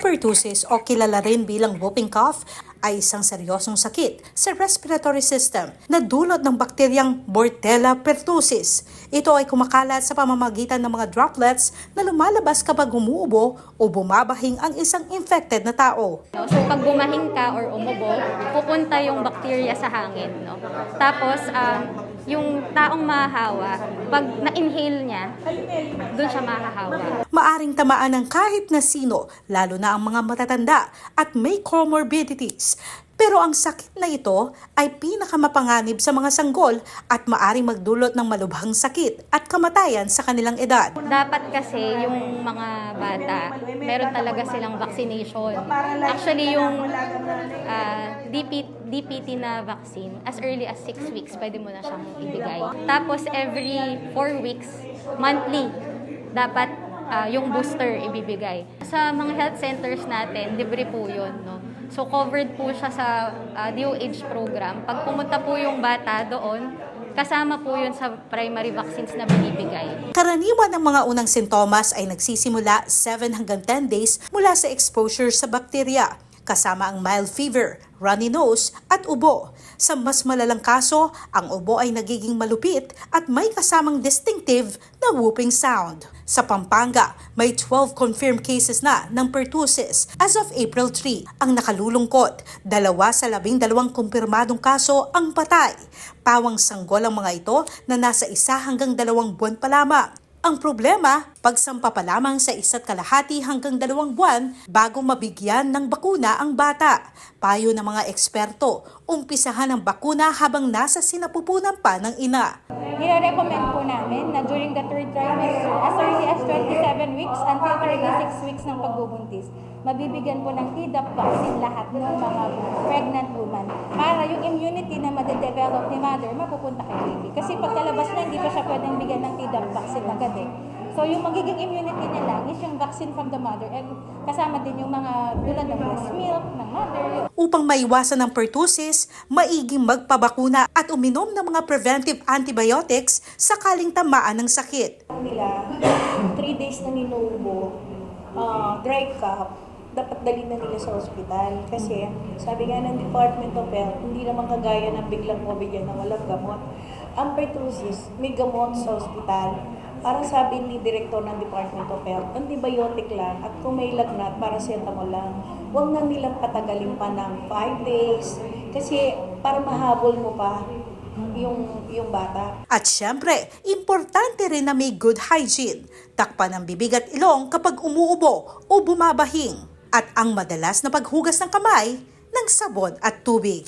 pertussis o kilala rin bilang whooping cough ay isang seryosong sakit sa respiratory system na dulot ng bakteryang Bordella pertussis. Ito ay kumakalat sa pamamagitan ng mga droplets na lumalabas kapag umuubo o bumabahing ang isang infected na tao. So pag bumahing ka or umubo, pupunta yung bacteria sa hangin. No? Tapos um, yung taong mahahawa, pag na-inhale niya, doon siya mahahawa. Maaring tamaan ng kahit na sino, lalo na ang mga matatanda at may comorbidities. Pero ang sakit na ito ay pinakamapanganib sa mga sanggol at maaring magdulot ng malubhang sakit at kamatayan sa kanilang edad. Dapat kasi yung mga bata, meron talaga silang vaccination. Actually, yung ah, DP, DPT na vaccine, as early as 6 weeks, pwede mo na siyang ibigay. Tapos every 4 weeks, monthly, dapat ah, yung booster ibibigay. Sa mga health centers natin, libre po yun. No? So covered po siya sa ah, DOH program. Pag pumunta po yung bata doon, kasama po yun sa primary vaccines na binibigay. Karaniwan ng mga unang sintomas ay nagsisimula 7 hanggang 10 days mula sa exposure sa bakterya, kasama ang mild fever, runny nose at ubo. Sa mas malalang kaso, ang ubo ay nagiging malupit at may kasamang distinctive na whooping sound. Sa Pampanga, may 12 confirmed cases na ng pertussis as of April 3. Ang nakalulungkot, dalawa sa labing dalawang kumpirmadong kaso ang patay. Pawang sanggol ang mga ito na nasa isa hanggang dalawang buwan pa lamang. Ang problema, pagsampa pa lamang sa isa't kalahati hanggang dalawang buwan bago mabigyan ng bakuna ang bata. Payo ng mga eksperto, umpisahan ang bakuna habang nasa sinapupunan pa ng ina. Nire-recommend po namin na during the third trimester, as early as 27 weeks until 36 weeks ng pagbubuntis, mabibigyan po ng Tdap vaccine lahat ng mga pregnant woman para yung immunity na madedevelop ni mother mapupunta kay baby. Kasi pagkalabas na, hindi pa siya pwedeng bigyan ng Tdap vaccine agad eh. So yung magiging immunity niya lang is yung vaccine from the mother and kasama din yung mga tulad ng breast milk ng mother, Upang maiwasan ng pertussis, maiging magpabakuna at uminom ng mga preventive antibiotics sakaling tamaan ng sakit. nila, 3 days na ninuubo, ah, dry cough, dapat dali na nila sa ospital. Kasi sabi nga ng Department of Health, hindi naman kagaya ng biglang mabigyan ng walang gamot. Ang pertussis, may gamot sa ospital. Parang sabi ni Direktor ng Department of Health, antibiotic lang at kung may lagnat, paracetamol lang. Huwag na nilang patagalin pa ng 5 days kasi para mahabol mo pa yung, yung bata. At syempre, importante rin na may good hygiene. Takpan ang bibig at ilong kapag umuubo o bumabahing. At ang madalas na paghugas ng kamay ng sabon at tubig.